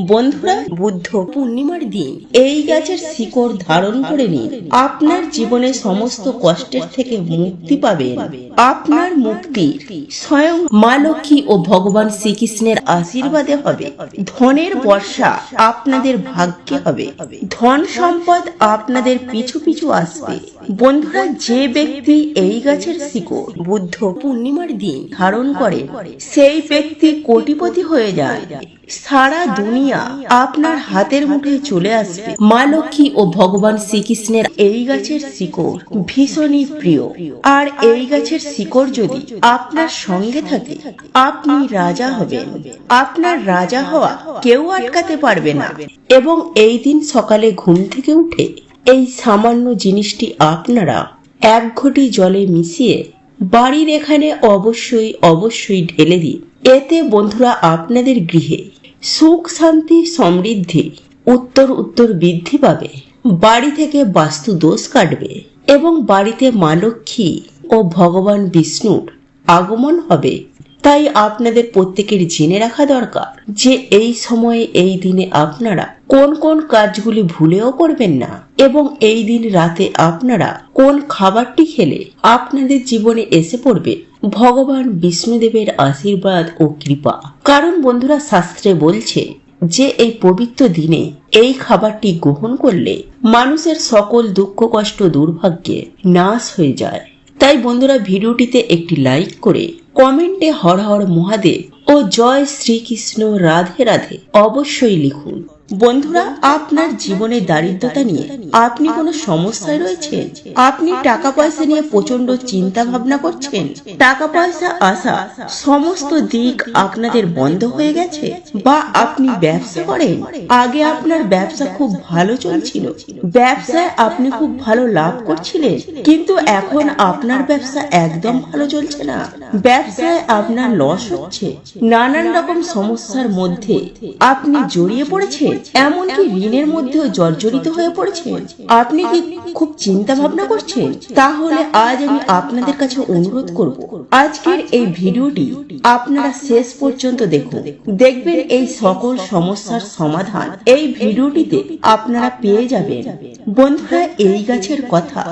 বন্ধুরা বুদ্ধ পূর্ণিমার দিন। এই গাছের শিকড় ধারণ করে নিন। আপনার জীবনে সমস্ত কষ্টের থেকে মুক্তি পাবেন। আপনার মুক্তি স্বয়ং মা লক্ষ্মী ও ভগবান শ্রীকৃষ্ণের আশীর্বাদে হবে। ধনের বর্ষা আপনাদের ভাগ্যে হবে। ধন সম্পদ আপনাদের পিছু পিছু আসবে। বন্ধুরা যে ব্যক্তি এই গাছের শিকড় বুদ্ধ পূর্ণিমার দিন। ধারণ করে সেই ব্যক্তি কোটিপতি হয়ে যায়। সারা দুনিয়া আপনার হাতের মুঠে চলে আসবে। মা লক্ষ্মী ও ভগবান শ্রীকৃষ্ণের এই গাছের শিকড় ভীষণই প্রিয়। আর এই গাছের শিকড় যদি আপনার সঙ্গে থাকে আপনি রাজা হবেন। আপনার রাজা হওয়া কেউ আটকাতে পারবে না। এবং এই দিন সকালে ঘুম থেকে উঠে এই সামান্য জিনিসটি আপনারা এক ঘটি জলে মিশিয়ে বাড়ির এখানে অবশ্যই অবশ্যই ঢেলে দিন। এতে বন্ধুরা আপনাদের গৃহে সুখ, শান্তি, সমৃদ্ধি, উত্তর উত্তর বৃদ্ধি পাবে। বাড়ি থেকে বাস্তু দোষ কাটবে এবং বাড়িতে মা লক্ষ্মী ও ভগবান বিষ্ণুর আগমন হবে। তাই আপনাদের প্রত্যেকের জেনে রাখা দরকার যে এই সময়ে, এই দিনে আপনারা কোন কোন কাজগুলি ভুলেও করবেন না এবং এই দিন রাতে আপনারা কোন খাবারটি খেলে আপনাদের জীবনে এসে পড়বে ভগবান বিষ্ণুদেবের আশীর্বাদ ও কৃপা। কারণ বন্ধুরা, শাস্ত্রে বলছে যে, এই পবিত্র দিনে এই খাবারটি গ্রহণ করলে মানুষের সকল দুঃখ, কষ্ট, দুর্ভাগ্যে নাশ হয়ে যায়। তাই বন্ধুরা, ভিডিওটিতে একটি লাইক করে কমেন্টে হর হর মহাদেব ও জয় শ্রীকৃষ্ণ রাধে রাধে অবশ্যই লিখুন। বন্ধুরা, আপনার জীবনে দারিদ্রতা নিয়ে আপনি কোনো সমস্যায় রয়েছেন? আপনি টাকা পয়সা নিয়ে প্রচণ্ড চিন্তা ভাবনা করছেন? টাকা পয়সা আসা সমস্ত দিক আপনাদের বন্ধ হয়ে গেছে? বা আপনি ব্যবসা করেন? আগে আপনার ব্যবসা খুব ভালো চলছিল। ব্যবসায় আপনি খুব ভালো লাভ করছিলেন, কিন্তু এখন আপনার ব্যবসা একদম ভালো চলছে না। ব্যবসায় আপনার লস হচ্ছে। নানান রকম সমস্যার মধ্যে আপনি জড়িয়ে পড়েছেন? এমনকি ঋণের মধ্যেও জর্জরিত হয়ে পড়েছেন আপনি কি খুব চিন্তা ভাবনা করছেন? তাহলে আজ আমি আপনাদের কাছে অনুরোধ করব। আজকের এই ভিডিওটি আপনারা শেষ পর্যন্ত দেখুন। দেখবেন এই সকল সমস্যার সমাধান এই ভিডিওটিতে আপনারা পেয়ে যাবেন। বন্ধুরা এই গাছের কথা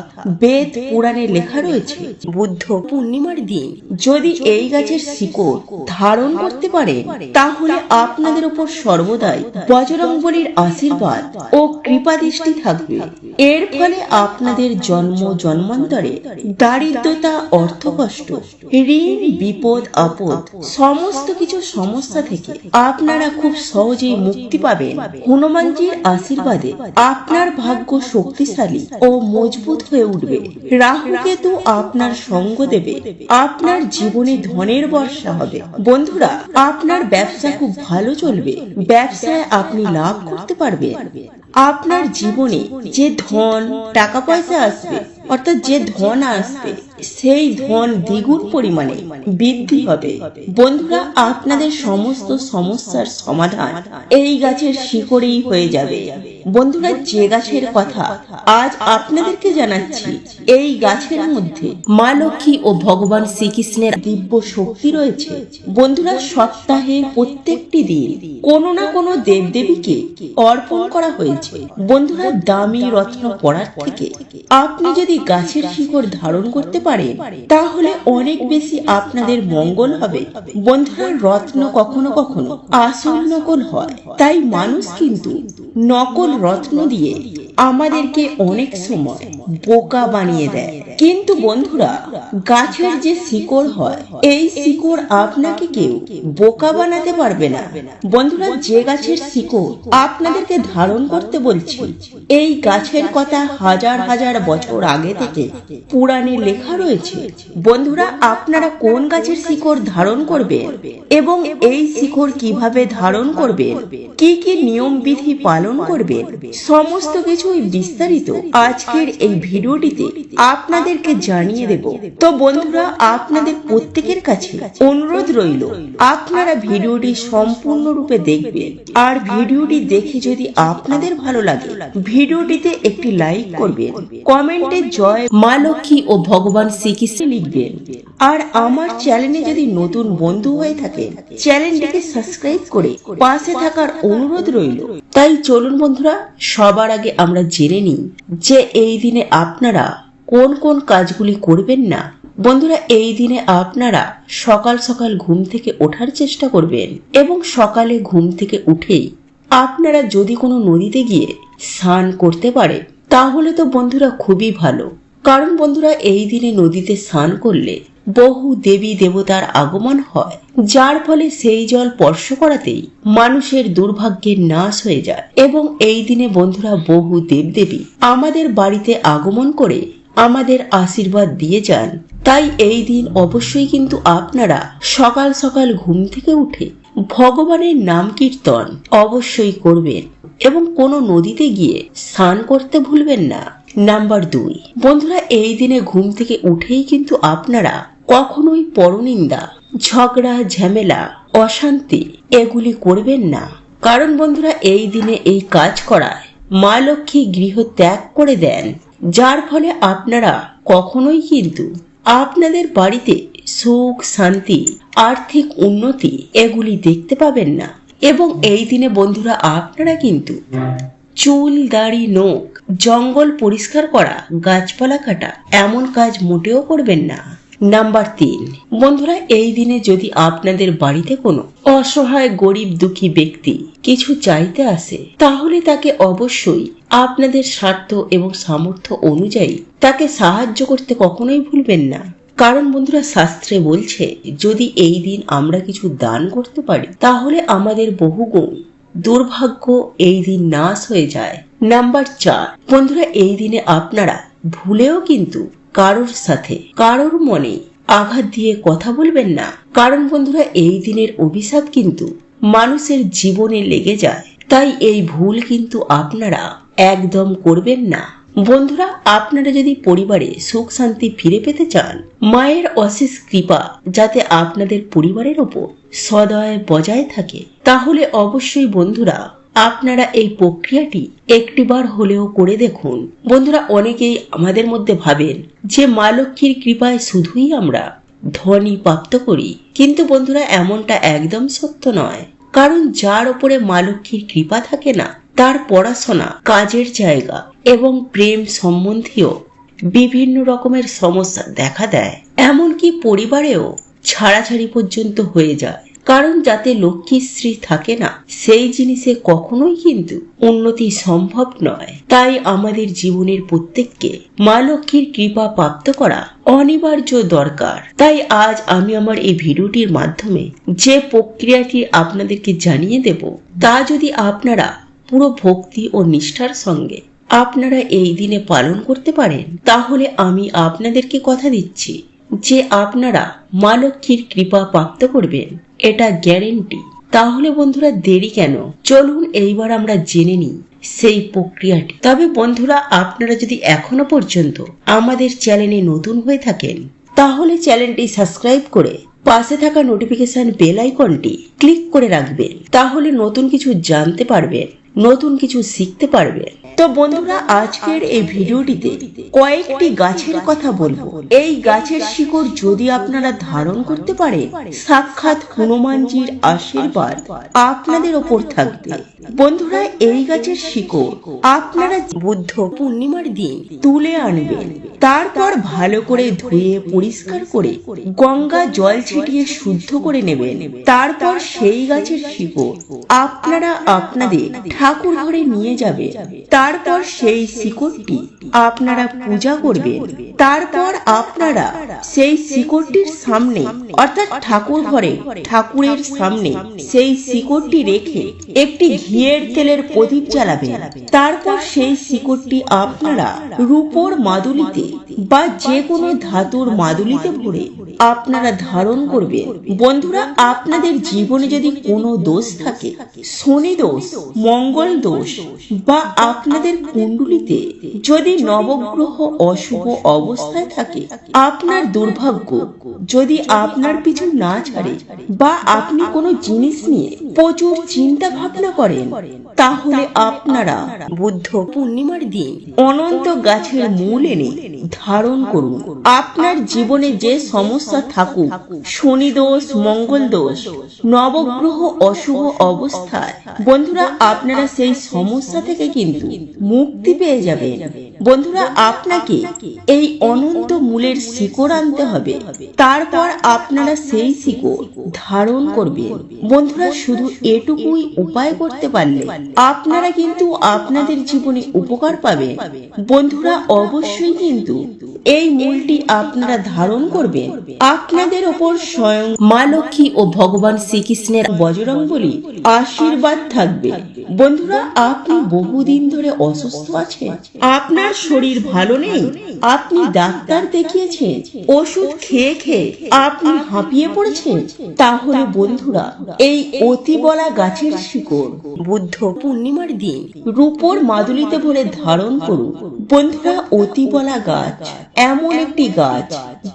বেদ পুরাণে লেখা রয়েছে। বুদ্ধ পূর্ণিমার দিন। যদি এই গাছের শিকড় ধারণ করতে পারে তাহলে আপনাদের উপর সর্বদাই বজরংবলীর আশীর্বাদ ও কৃপা দৃষ্টি থাকবে। এর ফলে আপনাদের জন্ম জন্মান্তরে দারিদ্রতা, অর্থকষ্ট, ঋণ, বিপদ, আপদ সমস্ত কিছু সমস্যা থেকে আপনারা খুব সহজেই মুক্তি পাবেন। হনুমানজির আশীর্বাদে আপনার ভাগ্য শক্তিশালী ও মজবুত হয়ে উঠবে। রাহু কেতু আপনার সঙ্গ দেবে। আপনার জীবনে ধনের বর্ষা হবে। বন্ধুরা, আপনার ব্যবসা খুব ভালো চলবে। ব্যবসায় আপনি লাভ করতে পারবেন। আপনার জীবনে যে ধন টাকা পয়সা আসবে অর্থাৎ যে ধন আসবে, সেই ধন দ্বিগুণ পরিমাণে বৃদ্ধি হবে। বন্ধুরা, আপনাদের সমস্ত সমস্যার সমাধান এই গাছের শিকড়েই হয়ে যাবে। বন্ধুরা, যে গাছের কথা আজ আপনাদেরকে জানাচ্ছি, এই গাছের মধ্যে মা লক্ষ্মী ও ভগবান শ্রীকৃষ্ণের দিব্য শক্তি রয়েছে। বন্ধুরা, সপ্তাহে প্রত্যেকটি দিন কোনো না কোনো দেবদেবীকে অর্পণ করা হয়েছে। বন্ধুরা, দামি রত্ন পড়ার থেকে আপনি যদি গাছের শিকড় ধারণ করতে পারেন তাহলে অনেক বেশি আপনাদের মঙ্গল হবে। বন্ধুরা, রত্ন কখনো কখনো আসল নকল হয়। তাই মানুষ কিন্তু নকল রত্ন দিয়ে আমাদেরকে অনেক সময় বোকা বানিয়ে দেয়। কিন্তু বন্ধুরা, গাছের যে শিকড় হয়, এই শিকড় আপনাকে কেউ বোকা বানাতে পারবে না। বন্ধুরা, যে গাছের শিকড় আপনাদেরকে ধারণ করতে বলছি, এই গাছের কথা হাজার হাজার বছর আগে থেকে পুরাণে লেখা রয়েছে, বন্ধুরা, আপনারা কোন গাছের শিকড় ধারণ করবেন এবং এই শিকড় কীভাবে ধারণ করবেন? কি কি নিয়ম বিধি পালন করবেন? সমস্ত কিছুই বিস্তারিত আজকের এই ভিডিওটিতে আপনাদেরকে জানিয়ে দেব। তো বন্ধুরা, আপনাদের প্রত্যেকের কাছে অনুরোধ রইল, আপনারা ভিডিওটি সম্পূর্ণরূপে দেখবেন। আর ভিডিওটি দেখে যদি আপনাদের ভালো লাগে, ভিডিওটিতে একটি লাইক করবেন। কমেন্টে জয় মা লক্ষ্মী ও ভগবান শ্রীকৃষ্ণ লিখবেন আর আমার চ্যানেলে যদি নতুন বন্ধু হয়ে থাকে, চ্যানেলটিকে সাবস্ক্রাইব করে পাশে থাকার অনুরোধ রইল। তাই চলুন বন্ধুরা, সবার আগে আমরা জেনে নিই যে এই দিনে আপনারা কোন কোন কাজগুলি করবেন না। বন্ধুরা, এই দিনে আপনারা সকাল সকাল ঘুম থেকে ওঠার চেষ্টা করবেন এবং সকালে ঘুম থেকে উঠেই আপনারা যদি কোনো নদীতে গিয়ে স্নান করতে পারে তাহলে তো বন্ধুরা খুবই ভালো। কারণ বন্ধুরা এই দিনে নদীতে স্নান করলে বহু দেবী দেবতার আগমন হয়। যার ফলে সেই জল স্পর্শ করাতেই মানুষের দুর্ভাগ্যের নাশ হয়ে যায়। এবং এই দিনে বন্ধুরা বহু দেবদেবী আমাদের বাড়িতে আগমন করে আমাদের আশীর্বাদ দিয়ে যান। তাই এই দিন অবশ্যই কিন্তু আপনারা সকাল সকাল ঘুম থেকে উঠে ভগবানের নাম কীর্তন অবশ্যই করবেন এবং কোনো নদীতে গিয়ে স্নান করতে ভুলবেন না। নাম্বার দুই। বন্ধুরা, এই দিনে ঘুম থেকে উঠেই কিন্তু আপনারা কখনোই পরনিন্দা, ঝগড়া, ঝামেলা, অশান্তি এগুলি করবেন না। কারণ বন্ধুরা, এই দিনে এই কাজ করায় মা লক্ষ্মী গৃহ ত্যাগ করে দেন, যার ফলে আপনারা কখনোই কিন্তু আপনাদের বাড়িতে সুখ, শান্তি, আর্থিক উন্নতি এগুলি দেখতে পাবেন না। এবং এই দিনে বন্ধুরা আপনারা কিন্তু চুল, দাড়ি, নোখ, জঙ্গল পরিষ্কার করা, গাছপালা কাটা এমন কাজ মোটেও করবেন না। নাম্বার তিন, বন্ধুরা এই দিনে যদি আপনাদের বাড়িতে কোনো অসহায়, গরিব, দুঃখী ব্যক্তি কিছু চাইতে আসে, তাহলে তাকে অবশ্যই আপনাদের স্বার্থ এবং সামর্থ্য অনুযায়ী তাকে সাহায্য করতে কখনোই ভুলবেন না। কারণ বন্ধুরা শাস্ত্রে বলছে, যদি এই দিন আমরা কিছু দান করতে পারি, তাহলে আমাদের বহুগুণ দুর্ভাগ্য এই দিন নাশ হয়ে যায়। নাম্বার চার। বন্ধুরা, এই দিনে আপনারা ভুলেও কিন্তু কারোর সাথে, কারোর মনে আঘাত দিয়ে কথা বলবেন না। কারণ বন্ধুরা, এই দিনের অভিশাপ কিন্তু মানুষের জীবনে লেগে যায়। তাই এই ভুল কিন্তু আপনারা একদম করবেন না। বন্ধুরা, আপনারা যদি পরিবারে সুখ শান্তি ফিরে পেতে চান, মায়ের অশেষ কৃপা যাতে আপনাদের পরিবারের ওপর সদয় বজায় থাকে, তাহলে অবশ্যই বন্ধুরা, আপনারা এই প্রক্রিয়াটি একটিবার হলেও করে দেখুন। বন্ধুরা, অনেকেই আমাদের মধ্যে ভাবেন যে মা লক্ষ্মীর কৃপায় শুধুই আমরা ধনী প্রাপ্ত করি। কিন্তু বন্ধুরা, এমনটা একদম সত্য নয়। কারণ যার ওপরে মা লক্ষ্মীর কৃপা থাকে না তার পড়াশোনা কাজের জায়গা এবং প্রেম সম্বন্ধীয় বিভিন্ন রকমের সমস্যা দেখা দেয়। এমনকি পরিবারেও ছাড়াছাড়ি পর্যন্ত হয়ে যায়। কারণ যাতে লক্ষ্মীর স্ত্রী থাকে না, সেই জিনিসে কখনোই কিন্তু উন্নতি সম্ভব নয়। তাই আমাদের জীবনের প্রত্যেককে মা লক্ষ্মীর কৃপা প্রাপ্ত করা অনিবার্য দরকার। তাই আজ আমি আমার এই ভিডিওটির মাধ্যমে যে প্রক্রিয়াটি আপনাদেরকে জানিয়ে দেব, তা যদি আপনারা পুরো ভক্তি ও নিষ্ঠার সঙ্গে। আপনারা এই দিনে পালন করতে পারেন। তাহলে আমি আপনাদেরকে কথা দিচ্ছি যে আপনারা মা লক্ষ্মীর কৃপা প্রাপ্ত করবেন। এটা গ্যারেন্টি। তাহলে বন্ধুরা দেরি কেন? চলুন এইবার আমরা জেনে নিই সেই প্রক্রিয়াটি। তবে বন্ধুরা, আপনারা যদি এখনও পর্যন্ত আমাদের চ্যানেলে নতুন হয়ে থাকেন, তাহলে চ্যানেলটি সাবস্ক্রাইব করে পাশে থাকা নোটিফিকেশন বেল আইকনটি ক্লিক করে রাখবেন। তাহলে নতুন কিছু জানতে পারবেন। নতুন কিছু শিখতে পারবেন তো বন্ধুরা, আজকের এই ভিডিওটিতে কয়েকটি গাছের কথা বলব। এই গাছের শিকড় যদি আপনারা ধারণ করতে পারে, সাক্ষাৎ হনুমানজির আশীর্বাদ আপনাদের ওপর থাকবে। বন্ধুরা, এই গাছের শিকড় আপনারা বুদ্ধ পূর্ণিমার দিন তুলে আনবেন তারপর ভালো করে ধুয়ে, পরিষ্কার করে, গঙ্গা জল ছিটিয়ে শুদ্ধ করে নেবেন। তারপর সেই গাছের শিকড় আপনারা আপনাদের ঠাকুর ঘরে নিয়ে যাবে। তারপর সেই শিকড়টি আপনারা পূজা করবেন। তারপর আপনারা সেই শিকড়টির সামনে, অর্থাৎ ঠাকুর ঘরে, ঠাকুরের সামনে সেই শিকড়টি রেখে একটি ঘিয়ের তেলের প্রদীপ জ্বালাবেন। তারপর সেই শিকড়টি আপনারা রূপোর মাদুলিতে বা যে কোনো ধাতুর মাদুলিতে ভরে আপনারা ধারণ করবেন। বন্ধুরা, আপনাদের জীবনে যদি কোনো দোষ থাকে, শনি দোষ, মঙ্গল দোষ বা আপনাদের কুণ্ডলিতে যদি নবগ্রহ অশুভ অবস্থায় থাকে, আপনার দুর্ভাগ্য যদি আপনার পিছু না ছাড়ে বা আপনি কোনো জিনিস নিয়ে প্রচুর চিন্তা ভাবনা করেন। তাহলে আপনারা বুদ্ধ পূর্ণিমার দিন অনন্ত গাছের মূল এনে ধারণ করুন। আপনার জীবনে যে সমস্যা থাকুক, শনি দোষ, মঙ্গল দোষ, নবগ্রহ অশুভ অবস্থায়, বন্ধুরা আপনারা সেই সমস্যা থেকে কিন্তু মুক্তি পেয়ে যাবেন। বন্ধুরা আপনাকে এই অনন্ত মূলের শিকড় আনতে হবে। তারপর আপনারা সেই শিকড় ধারণ করবেন। বন্ধুরা শুধু এটুকুই উপায় করতে পারলে আপনারা কিন্তু আপনাদের জীবনে উপকার পাবেন বন্ধুরা, অবশ্যই কিন্তু এই মূলটি আপনারা ধারণ করবেন। আপনাদের ওপর স্বয়ং মা লক্ষ্মী ও ভগবান শ্রীকৃষ্ণের বজরং বলি আশীর্বাদ থাকবে। বন্ধুরা, আপনি বহুদিন ধরে অসুস্থ আছেন। আপনার শরীর ভালো নেই। আপনি ডাক্তার দেখিয়েছেন। ওষুধ খেয়ে খেয়ে আপনি হাঁপিয়ে পড়েছেন। তাহলে বন্ধুরা, এই অতি বলা গাছের শিকড়। বুদ্ধ পূর্ণিমার দিন। রূপোর মাদুলিতে ভরে ধারণ করুন। বন্ধুরা অতি বলা গাছ এমন একটি গাছ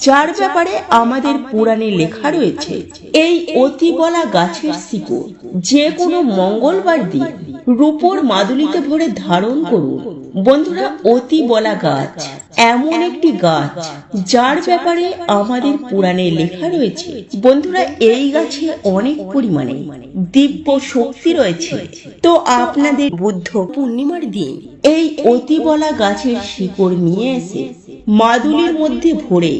যার ব্যাপারে আমাদের পুরাণে লেখা রয়েছে। এই অতি বলা গাছের শিকড় যে কোনো মঙ্গলবার দিন রূপোর মাদুলিতে ভরে ধারণ করুন। বন্ধুরা অতি বলা গাছ এমন একটি গাছ যার ব্যাপারে আমাদের পুরাণে লেখা রয়েছে। বন্ধুরা এই গাছে অনেক পরিমাণে দিব্য শক্তি রয়েছে। তো আপনাদের বুদ্ধ পূর্ণিমার দিন, এই অতি বলা গাছের শিকড় নিয়ে এসে মাদুলির মধ্যে ভরে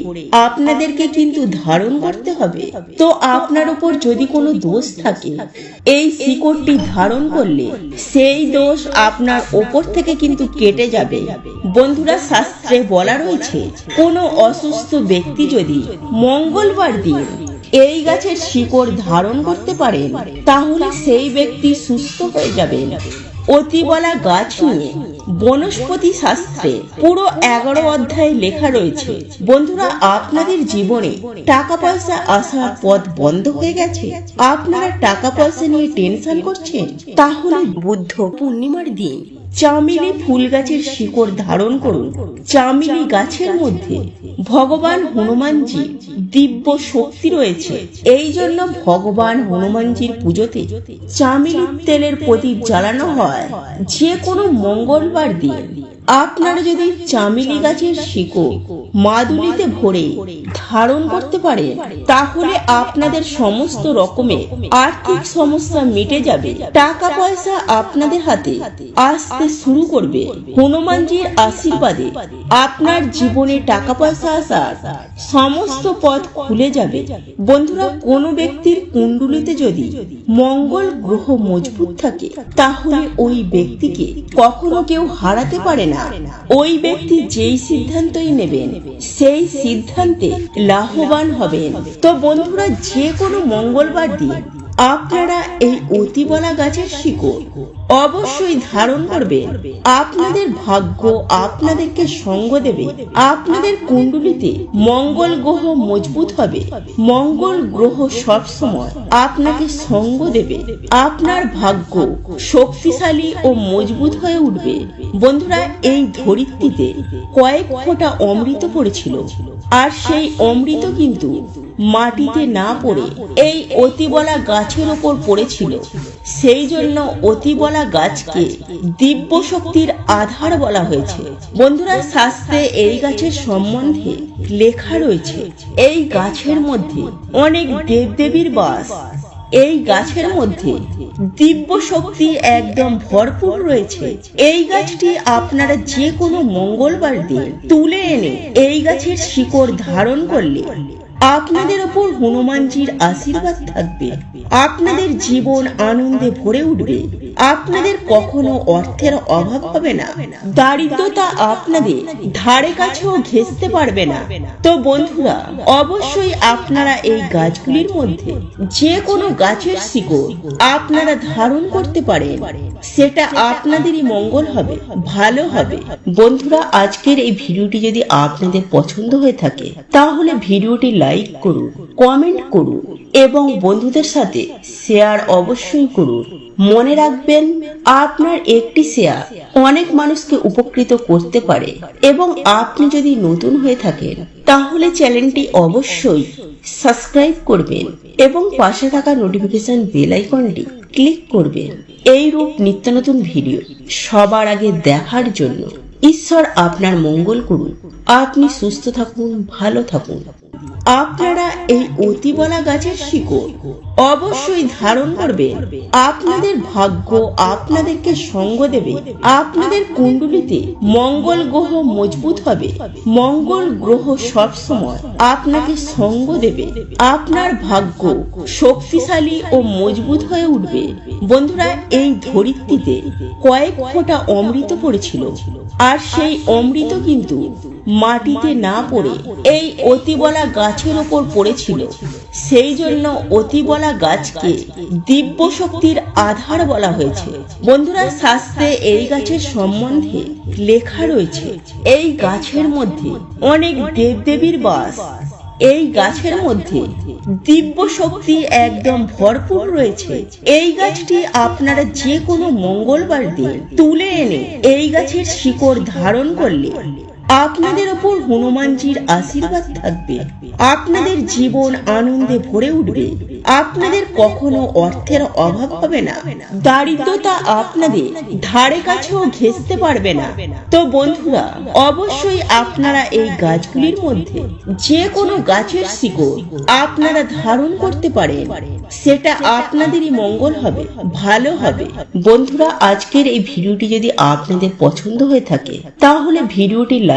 আপনাদেরকে কিন্তু ধারণ করতে হবে। তো আপনার উপর যদি কোনো দোষ থাকে, এই শিকড়টি ধারণ করলে সেই দোষ আপনার ওপর থেকে কিন্তু কেটে যাবে। বন্ধুরা, শাস্ত্রে বলা রয়েছে, কোনো অসুস্থ ব্যক্তি যদি মঙ্গলবার দিন এই গাছের শিকড় ধারণ করতে পারেন, তাহলে সেই ব্যক্তি সুস্থ হয়ে যাবেন। অতি বলা গাছ নিয়ে বনস্পতি শাস্ত্রে পুরো এগারো অধ্যায়ে লেখা রয়েছে, বন্ধুরা, আপনাদের জীবনে টাকা পয়সা আসার পথ বন্ধ হয়ে গেছে। আপনারা টাকা পয়সা নিয়ে টেনশন করছেন? তাহলে বুদ্ধ পূর্ণিমার দিন চামেলি ফুল গাছের শিকড় ধারণ করুন। চামেলি গাছের মধ্যে ভগবান হনুমানজি দিব্য শক্তি রয়েছে। এই জন্য ভগবান হনুমানজির পুজোতে চামিনির তেলের প্রদীপ জ্বালানো হয়। যে কোনো মঙ্গলবার দিন আপনারা যদি চামেলি গাছের শিকড় মাদুলিতে ভরে ধারণ করতে পারেন তাহলে আপনাদের সমস্ত রকমের আর্থিক সমস্যা মিটে যাবে। টাকা পয়সা আপনাদের হাতে আসতে শুরু করবে। হনুমানজির আশীর্বাদে আপনার জীবনে টাকা পয়সা আসার সমস্ত পথ খুলে যাবে। বন্ধুরা, কোনো ব্যক্তির কুণ্ডুলিতে যদি মঙ্গল গ্রহ মজবুত থাকে, তাহলে ওই ব্যক্তিকে কখনো কেউ হারাতে পারে না। ওই ব্যক্তি যেই সিদ্ধান্তই নেবেন, সেই সিদ্ধান্তে লাভবান হবেন। তো বন্ধুরা, যে কোনো মঙ্গলবার দিন আপনারা এই অতিবলা গাছের শিকড় অবশ্যই ধারণ করবেন। আপনাদের ভাগ্য আপনাদেরকে সঙ্গ দেবে। আপনাদের কুণ্ডলিতে মঙ্গল গ্রহ মজবুত হবে। মঙ্গল গ্রহ সব সময় আপনাকে সঙ্গ দেবে। আপনার ভাগ্য শক্তিশালী ও মজবুত হয়ে উঠবে। বন্ধুরা, এই ধরিত্রীতে কয়েক ফোঁটা অমৃত পড়েছিল। আর সেই অমৃত কিন্তু মাটিতে না পড়ে এই অতিবলা গাছের ওপর পড়েছিল। সেই জন্য অতিবলা গাছকে দিব্য শক্তির আধার বলা হয়েছে। বন্ধুরা, শাস্ত্রে এই গাছের সম্বন্ধে লেখা রয়েছে, এই গাছের মধ্যে অনেক দেবদেবীর বাস। এই গাছের মধ্যে দিব্য শক্তি একদম ভরপুর রয়েছে। এই গাছটি আপনারা যে কোনো মঙ্গলবার দিন তুলে এনে এই গাছের শিকড় ধারণ করলে আপনাদের ওপর হনুমানজির আশীর্বাদ থাকবে। আপনাদের জীবন আনন্দে ভরে উঠবে। আপনাদের কখনো অর্থের অভাব হবে না। দারিদ্রতা আপনাদের ধারে কাছেও ঘেঁচতে পারবে না। তো বন্ধুরা, অবশ্যই আপনারা এই গাছগুলির মধ্যে যে কোনো গাছের শিকড় আপনারা ধারণ করতে পারেন। সেটা আপনাদেরই মঙ্গল হবে, ভালো হবে। বন্ধুরা, আজকের এই ভিডিওটি যদি আপনাদের পছন্দ হয়ে থাকে, তাহলে ভিডিওটি লাইক করুন, কমেন্ট করুন এবং বন্ধুদের সাথে শেয়ার অবশ্যই করুন। মনে রাখবেন, আপনার একটি শেয়ার অনেক মানুষকে উপকৃত করতে পারে এবং আপনি যদি নতুন হয়ে থাকেন, তাহলে চ্যানেলটি অবশ্যই সাবস্ক্রাইব করবেন এবং পাশে থাকা নোটিফিকেশন বেল আইকনটি ক্লিক করবেন। এই রূপ নিত্য নতুন ভিডিও সবার আগে দেখার জন্য ঈশ্বর আপনার মঙ্গল করুন। আপনি সুস্থ থাকুন, ভালো থাকুন। আপনারা এই অতিবলা গাছের শিকড় অবশ্যই ধারণ করবে। আপনাদের ভাগ্য আপনাদেরকে সঙ্গ দেবে। আপনাদের কুণ্ডলিতে মঙ্গল গ্রহ মজবুত হবে। মঙ্গল গ্রহ সব সময় আপনাকে সঙ্গ দেবে। আপনার ভাগ্য শক্তিশালী ও মজবুত হয়ে উঠবে। বন্ধুরা, এই ধরিত্রীতে কয়েক ফোঁটা অমৃত পড়েছিল। আর সেই অমৃত কিন্তু মাটিতে না পড়ে এই অতিবলা গাছের ওপর পড়েছিল। সেই জন্য অতিবলা গাছকে দিব্য শক্তির আধার বলা হয়েছে। বন্ধুরা, শাস্ত্রে এই গাছের সম্বন্ধে লেখা রয়েছে, এই গাছের মধ্যে অনেক দেবদেবীর বাস। এই গাছের মধ্যে দিব্য শক্তি একদম ভরপুর রয়েছে। এই গাছটি আপনারা যে কোনো মঙ্গলবার দিন তুলে এনে এই গাছের শিকড় ধারণ করলে আপনাদের ওপর হনুমানজির আশীর্বাদ থাকবে। আপনাদের জীবন আনন্দে ভরে উঠবে। আপনাদের কখনো অর্থের অভাব হবে না। দারিদ্রতা আপনাদের ধারে কাছেও ঘেঁচতে পারবে না। তো বন্ধুরা, অবশ্যই আপনারা এই গাছগুলির মধ্যে যে কোনো গাছের শিকড় আপনারা ধারণ করতে পারেন। সেটা আপনাদেরই মঙ্গল হবে, ভালো হবে। বন্ধুরা, আজকের এই ভিডিওটি যদি আপনাদের পছন্দ হয়ে থাকে, তাহলে ভিডিওটি লাইক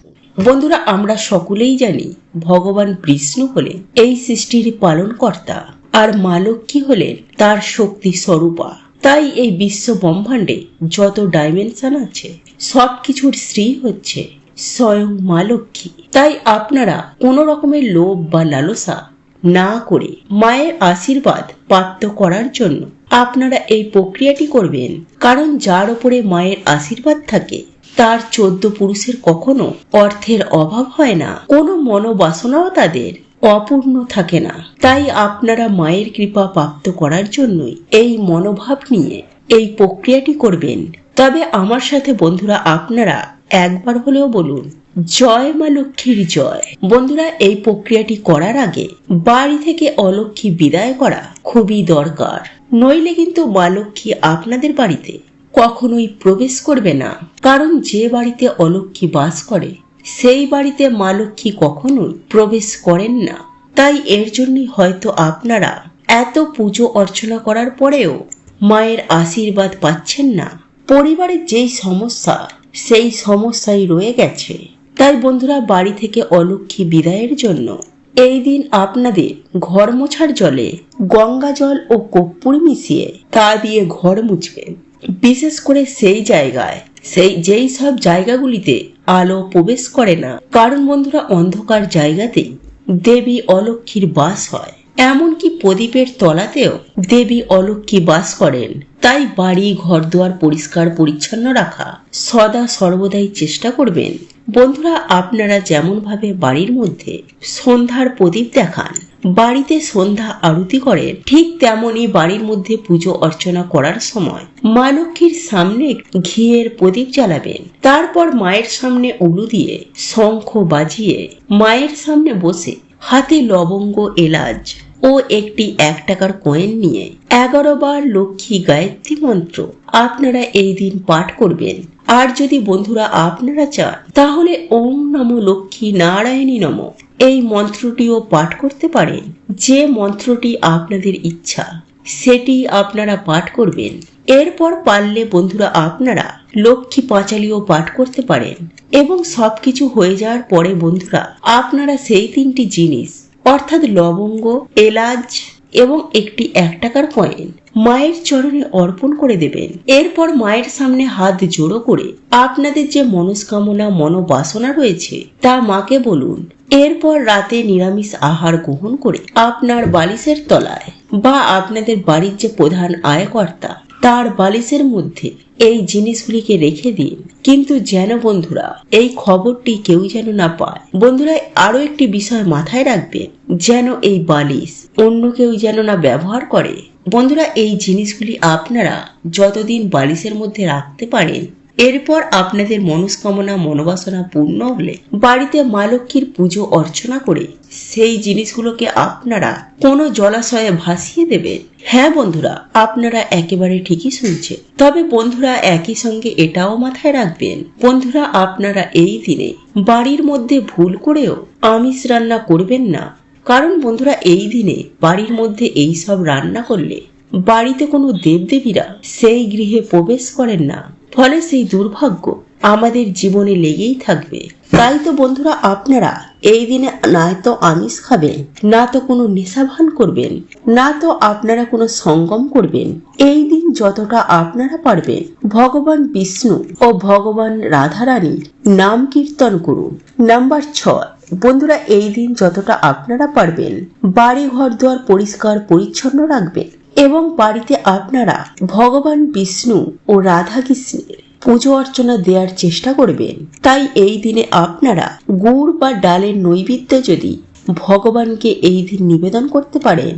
বন্ধুরা, আমরা সকলেই জানি ভগবান বিষ্ণু হলেন এই সৃষ্টির পালনকর্তা আর মা লক্ষ্মী হলেন তার শক্তি স্বরূপা। তাই এই বিশ্ব ব্রহ্মাণ্ডে যত ডাইমেনশন আছে, সবকিছুর শ্রী হচ্ছে স্বয়ং মা লক্ষ্মী। তাই আপনারা কোনো রকমের লোভ বা লালসা না করে মায়ের আশীর্বাদ প্রাপ্ত করার জন্য আপনারা এই প্রক্রিয়াটি করবেন। কারণ যার উপরে মায়ের আশীর্বাদ থাকে তার চোদ্দ পুরুষের কখনো অর্থের অভাব হয় না। কোনো মনোবাসনাও তাদের অপূর্ণ থাকে না। তাই আপনারা মায়ের কৃপা প্রাপ্ত করার জন্যই এই মনোভাব নিয়ে এই প্রক্রিয়াটি করবেন। তবে আমার সাথে বন্ধুরা আপনারা একবার হলেও বলুন, জয় মা লক্ষ্মীর জয়। বন্ধুরা, এই প্রক্রিয়াটি করার আগে বাড়ি থেকে অলক্ষ্মী বিদায় করা খুবই দরকার। নইলে কিন্তু মা লক্ষ্মী আপনাদের বাড়িতে কখনোই প্রবেশ করবে না। কারণ যে বাড়িতে অলক্ষ্মী বাস করে, সেই বাড়িতে মা লক্ষ্মী কখনোই প্রবেশ করেন না। তাই এর জন্যই হয়তো আপনারা এত পুজো অর্চনা করার পরেও মায়ের আশীর্বাদ পাচ্ছেন না। পরিবারের যেই সমস্যা, সেই সমস্যাই রয়ে গেছে। তাই বন্ধুরা, বাড়ি থেকে অলক্ষ্মী বিদায়ের জন্য এই দিন আপনাদের ঘর মোছার জলে গঙ্গা জল ও কর্পূর মিশিয়ে তা দিয়ে ঘর মুছবেন। বিশেষ করে সেই জায়গায়, সেই যেই সব জায়গাগুলিতে আলো প্রবেশ করে না। কারণ বন্ধুরা, অন্ধকার জায়গাতেই দেবী অলক্ষীর বাস হয়। এমনকি প্রদীপের তলাতেও দেবী অলক্ষ্মী বাস করেন। তাই বাড়ি, ঘরদুয়ার পরিষ্কার, পরিচ্ছন্ন রাখা সদা সর্বদাই চেষ্টা করবেন। বন্ধুরা, আপনারা যেমন ভাবে বাড়ির মধ্যে সন্ধ্যার প্রদীপ দেখান, বাড়িতে সন্ধ্যা আরতি করেন, ঠিক তেমনই বাড়ির মধ্যে পুজো অর্চনা করার সময় মা লক্ষ্মীর সামনে ঘিয়ের প্রদীপ জ্বালাবেন। তারপর মায়ের সামনে উলু দিয়ে শঙ্খ বাজিয়ে মায়ের সামনে বসে হাতে লবঙ্গ, এলাচ ও একটি এক টাকার কয়েন নিয়ে। এগারো বার লক্ষ্মী গায়ত্রী মন্ত্র, আপনারা এই দিন পাঠ করবেন। আর যদি বন্ধুরা আপনারা চান, তাহলে ওম নম লক্ষ্মী নারায়ণী নম। এই মন্ত্রটিও পাঠ করতে পারেন। যে মন্ত্রটি আপনাদের ইচ্ছা, সেটি আপনারা পাঠ করবেন। এরপর পারলে বন্ধুরা আপনারা লক্ষ্মী পাঁচালিও পাঠ করতে পারেন। এবং সবকিছু হয়ে যাওয়ার পরে বন্ধুরা, আপনারা সেই তিনটি জিনিস অর্থাৎ লবঙ্গ, এলাচ এবং একটি এক টাকার কয়েন মায়ের চরণে অর্পণ করে দেবেন। এরপর মায়ের সামনে হাত জোড়ো করে আপনাদের যে মনস্কামনা, মনোবাসনা রয়েছে, তা মাকে বলুন। এরপর রাতে নিরামিষ আহার গ্রহণ করে আপনার বালিশের তলায় বা আপনাদের বাড়ির যে প্রধান আয়কর্তা, তার বালিশের মধ্যে এই জিনিসগুলিকে রেখে দিন। কিন্তু যেন বন্ধুরা, এই খবরটি কেউ যেন না পায়। বন্ধুরা আরও একটি বিষয় মাথায় রাখবেন, যেন এই বালিশ অন্য কেউ যেন না ব্যবহার করে। বন্ধুরা, এই জিনিসগুলি আপনারা যতদিন বালিশের মধ্যে রাখতে পারেন এরপর আপনাদের মনস্কামনা মনোবাসনা পূর্ণ হলে বাড়িতে মা লক্ষ্মীর পুজো অর্চনা করে সেই জিনিসগুলোকে আপনারা কোনো জলাশয়ে ভাসিয়ে দেবেন। হ্যাঁ বন্ধুরা, আপনারা একেবারে ঠিকই শুনছেন। তবে বন্ধুরা একই সঙ্গে এটাও মাথায় রাখবেন, বন্ধুরা আপনারা এই দিনে বাড়ির মধ্যে ভুল করেও আমিষ রান্না করবেন না। কারণ বন্ধুরা এই দিনে বাড়ির মধ্যে এই সব রান্না করলে বাড়িতে কোনো দেবদেবীরা সেই গৃহে প্রবেশ করেন না। ফলে সেই দুর্ভাগ্য আমাদের জীবনে লেগেই থাকবে। তাই তো বন্ধুরা, আপনারা এই দিনে না তো আমিষ খাবেন, না তো কোনো নেশাভান করবেন, না তো আপনারা কোনো সঙ্গম করবেন। এই দিন যতটা আপনারা পারবেন, ভগবান বিষ্ণু ও ভগবান রাধারানী নাম কীর্তন করুন। নাম্বার ছয়, বন্ধুরা, এই দিন যতটা আপনারা পারবেন বাড়ি ঘর দুয়ার পরিষ্কার পরিচ্ছন্ন রাখবেন। এবং বাড়িতে আপনারা ভগবান বিষ্ণু ও রাধা কৃষ্ণের পুজো অর্চনা দেওয়ার চেষ্টা করবেন। তাই এই দিনে আপনারা গুড় বা ডালের নৈবেদ্য যদি ভগবানকে এই দিন নিবেদন করতে পারেন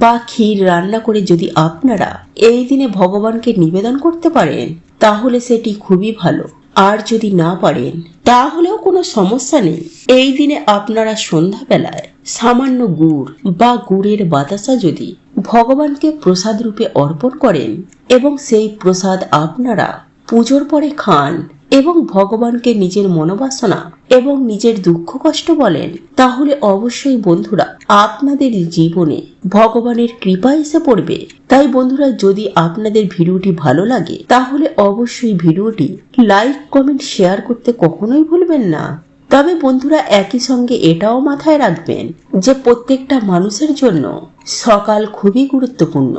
বা ক্ষীর রান্না করে যদি আপনারা এই দিনে ভগবানকে নিবেদন করতে পারেন, তাহলে সেটি খুবই ভালো। আর যদি না পারেন, তাহলেও কোনো সমস্যা নেই। এই দিনে আপনারা সন্ধ্যাবেলায় সামান্য গুড় বা গুড়ের বাতাসা যদি ভগবানকে প্রসাদ রূপে অর্পণ করেন এবং সেই প্রসাদ আপনারা পুজোর পরে খান এবং ভগবানকে নিজের মনোবাসনা এবং নিজের দুঃখ কষ্ট বলেন, তাহলে অবশ্যই বন্ধুরা আপনাদের জীবনে ভগবানের কৃপা এসে পড়বে। তাই বন্ধুরা, যদি আপনাদের ভিডিওটি ভালো লাগে, তাহলে অবশ্যই ভিডিওটি লাইক, কমেন্ট, শেয়ার করতে কখনোই ভুলবেন না। তবে বন্ধুরা একই সঙ্গে এটাও মাথায় রাখবেন যে প্রত্যেকটা মানুষের জন্য সকাল খুবই গুরুত্বপূর্ণ।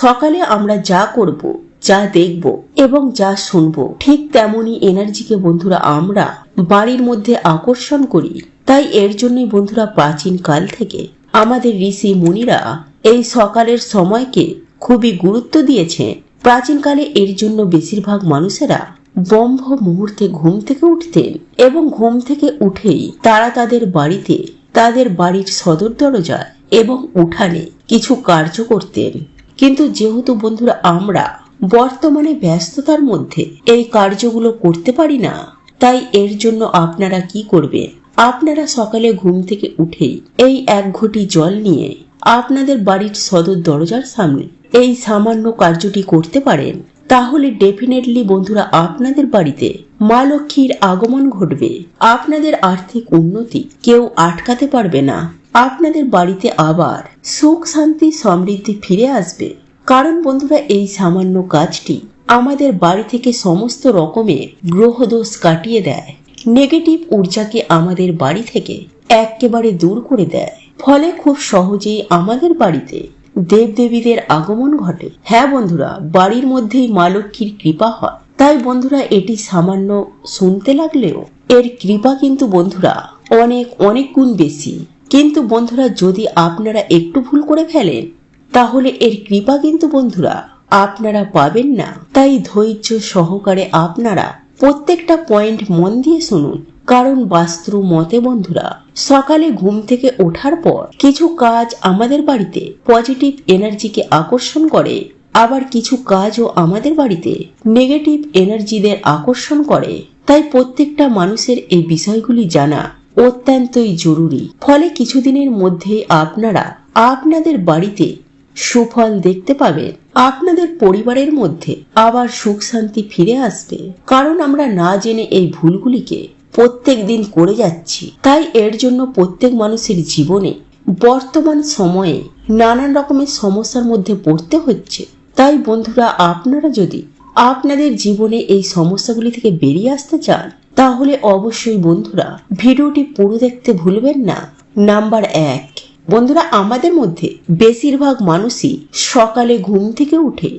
সকালে আমরা যা করব, যা দেখব এবং যা শুনব, ঠিক তেমনই এনার্জিকে বন্ধুরা আমরা বাড়ির মধ্যে আকর্ষণ করি। তাই এর জন্যই বন্ধুরা প্রাচীন কাল থেকে আমাদের ঋষি মুনিরা এই সকালের সময়কে খুবই গুরুত্ব দিয়েছে প্রাচীনকালে এর জন্য বেশিরভাগ মানুষেরা ব্রহ্ম মুহূর্তে ঘুম থেকে উঠতেন এবং ঘুম থেকে উঠেই তারা তাদের বাড়িতে, তাদের বাড়ির সদর দরজায় এবং উঠানে কিছু কার্য করতেন। কিন্তু যেহেতু বন্ধুরা আমরা বর্তমানে ব্যস্ততার মধ্যে এই কার্যগুলো করতে পারি না, তাই এর জন্য আপনারা কি করবেন আপনারা সকালে ঘুম থেকে উঠেই এই এক ঘটি জল নিয়ে আপনাদের বাড়ির সদর দরজার সামনে এই সামান্য কার্যটি করতে পারেন। তাহলে ডেফিনেটলি বন্ধুরা আপনাদের বাড়িতে মা লক্ষ্মীর আগমন ঘটবে। আপনাদের আর্থিক উন্নতি কেউ আটকাতে পারবে না। আপনাদের বাড়িতে আবার সুখ, শান্তি, সমৃদ্ধি ফিরে আসবে। কারণ বন্ধুরা এই সামান্য কাজটি আমাদের বাড়ি থেকে সমস্ত রকমের গ্রহদোষ কাটিয়ে দেয়। নেগেটিভ ঊর্জাকে আমাদের বাড়ি থেকে একেবারে দূর করে দেয়। ফলে খুব সহজেই আমাদের বাড়িতে দেবদেবীদের আগমন ঘটে। হ্যাঁ বন্ধুরা, বাড়ির মধ্যেই মা লক্ষ্মীর কৃপা হয়। তাই বন্ধুরা, এটি সামান্য শুনতে লাগলেও এর কৃপা কিন্তু বন্ধুরা অনেক অনেক গুণ বেশি। কিন্তু বন্ধুরা, যদি আপনারা একটু ভুল করে ফেলেন, তাহলে এর কৃপা কিন্তু বন্ধুরা আপনারা পাবেন না। তাই ধৈর্য সহকারে আপনারা প্রত্যেকটা পয়েন্ট মন দিয়ে শুনুন। কারণ বাস্তু মতে বন্ধুরা, সকালে ঘুম থেকে ওঠার পর কিছু কাজ আমাদের বাড়িতে পজিটিভ এনার্জিকে আকর্ষণ করে, আবার কিছু কাজও আমাদের বাড়িতে নেগেটিভ এনার্জিদের আকর্ষণ করে। তাই প্রত্যেকটা মানুষের এই বিষয়গুলি জানা অত্যন্তই জরুরি। ফলে কিছুদিনের মধ্যে আপনারা আপনাদের বাড়িতে সুফল দেখতে পাবেন। আপনাদের পরিবারের মধ্যে আবার সুখ শান্তি ফিরে আসবে। কারণ আমরা না জেনে এই ভুলগুলিকে প্রত্যেক দিন করে যাচ্ছি। তাই এর জন্য প্রত্যেক মানুষের জীবনে, বর্তমান সময়ে নানান রকমের সমস্যার মধ্যে পড়তে হচ্ছে। তাই বন্ধুরা, আপনারা যদি আপনাদের জীবনে এই সমস্যাগুলি থেকে বেরিয়ে আসতে চান, তাহলে অবশ্যই বন্ধুরা, ভিডিওটি পুরো দেখতে ভুলবেন না। নাম্বার এক। বন্ধুরা, আমাদের মধ্যে বেশিরভাগ মানুষই সকালে ঘুম থেকে উঠে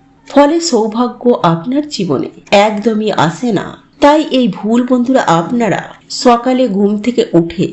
ফলে সৌভাগ্য আপনার জীবনে একদমই আসে না। তাই এই ভুল বন্ধুরা আপনারা সকালে ঘুম থেকে উঠে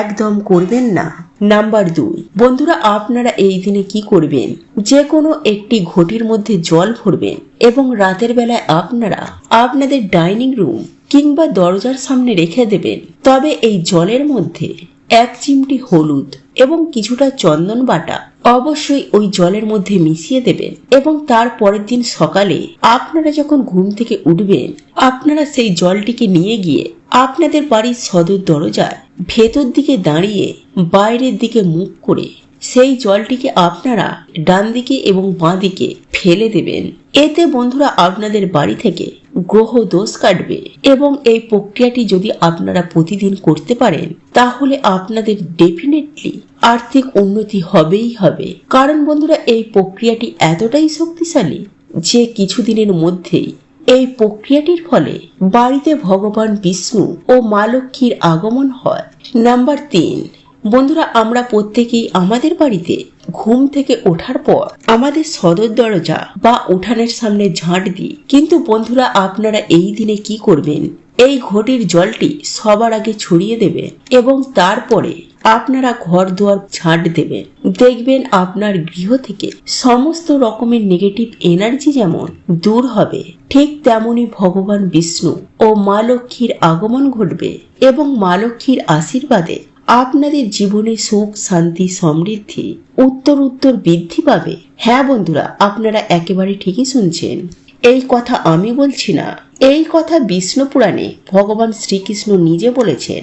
একদম করবেন না। নাম্বার দুই, বন্ধুরা আপনারা এই দিনে কি করবেন? যে কোনো একটি ঘটির মধ্যে জল ভরবেন এবং রাতের বেলায় আপনারা আপনাদের ডাইনিং রুম কিংবা দরজার সামনে রেখে দেবেন। তবে এই জলের মধ্যে এক চিমটি হলুদ এবং কিছুটা চন্দন বাটা অবশ্যই ওই জলের মধ্যে মিশিয়ে দেবেন এবং তার পরের দিন সকালে আপনারা যখন ঘুম থেকে উঠবেন, আপনারা সেই জলটিকে নিয়ে গিয়ে আপনাদের বাড়ির সদর দরজায় ভেতর দিকে দাঁড়িয়ে বাইরের দিকে মুখ করে সেই জলটিকে আপনারা ডান দিকে এবং বাঁ দিকে ফেলে দেবেন। এতে বন্ধুরা আপনাদের বাড়ি থেকে গ্রহ দোষ কাটবে। এবং এই প্রক্রিয়াটি যদি আপনারা প্রতিদিন করতে পারেন, তাহলে আপনাদের ডেফিনেটলি আর্থিক উন্নতি হবেই হবে। কারণ বন্ধুরা, এই প্রক্রিয়াটি এতটাই শক্তিশালী যে কিছুদিনের মধ্যেই এই প্রক্রিয়াটির ফলে বাড়িতে ভগবান বিষ্ণু ও মা লক্ষ্মীর আগমন হয়। নাম্বার তিন বন্ধুরা, আমরা প্রত্যেকেই আমাদের বাড়িতে ঘুম থেকে ওঠার পর আমাদের সদর দরজা বা উঠানের সামনে ঝাঁট দিই। কিন্তু বন্ধুরা, আপনারা এই দিনে কি করবেন? এই ঘটির জলটি সবার আগে ছড়িয়ে দেবে এবং তারপরে আপনারা ঘর দুয়ার ঝাঁট দেবেন। দেখবেন আপনার গৃহ থেকে সমস্ত রকমের নেগেটিভ এনার্জি যেমন দূর হবে, ঠিক তেমনি ভগবান বিষ্ণু ও মা লক্ষ্মীর আগমন ঘটবে এবং মা লক্ষ্মীর আশীর্বাদে আপনাদের জীবনে সুখ, শান্তি, সমৃদ্ধি, উত্তর উত্তর বৃদ্ধি পাবে। হ্যাঁ বন্ধুরা, আপনারা একেবারে ঠিকই শুনছেন। এই কথা আমি বলছি না। এই কথা বিষ্ণু পুরাণে ভগবান শ্রীকৃষ্ণ নিজে বলেছেন,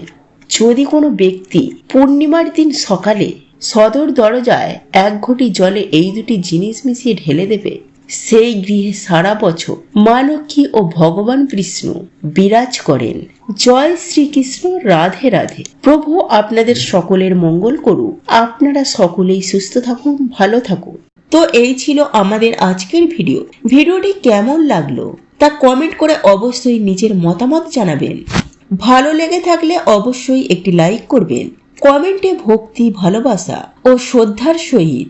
যদি কোনো ব্যক্তি পূর্ণিমার দিন সকালে সদর দরজায় এক ঘটি জলে এই দুটি জিনিস মিশিয়ে ঢেলে দেবে সেই গৃহে সারা বছর মা লক্ষ্মী ও ভগবান কৃষ্ণ বিরাজ করেন। জয় শ্রীকৃষ্ণ, রাধে রাধে। প্রভু আপনাদের সকলের মঙ্গল করুক। আপনারা সকলেই সুস্থ থাকুন, ভালো থাকুন। তো এই ছিল আমাদের আজকের ভিডিও। ভিডিওটি কেমন লাগল তা কমেন্ট করে অবশ্যই নিজের মতামত জানাবেন। ভালো লেগে থাকলে অবশ্যই একটি লাইক করবেন। কমেন্টে ভক্তি, ভালোবাসা ও শ্রদ্ধার সহিত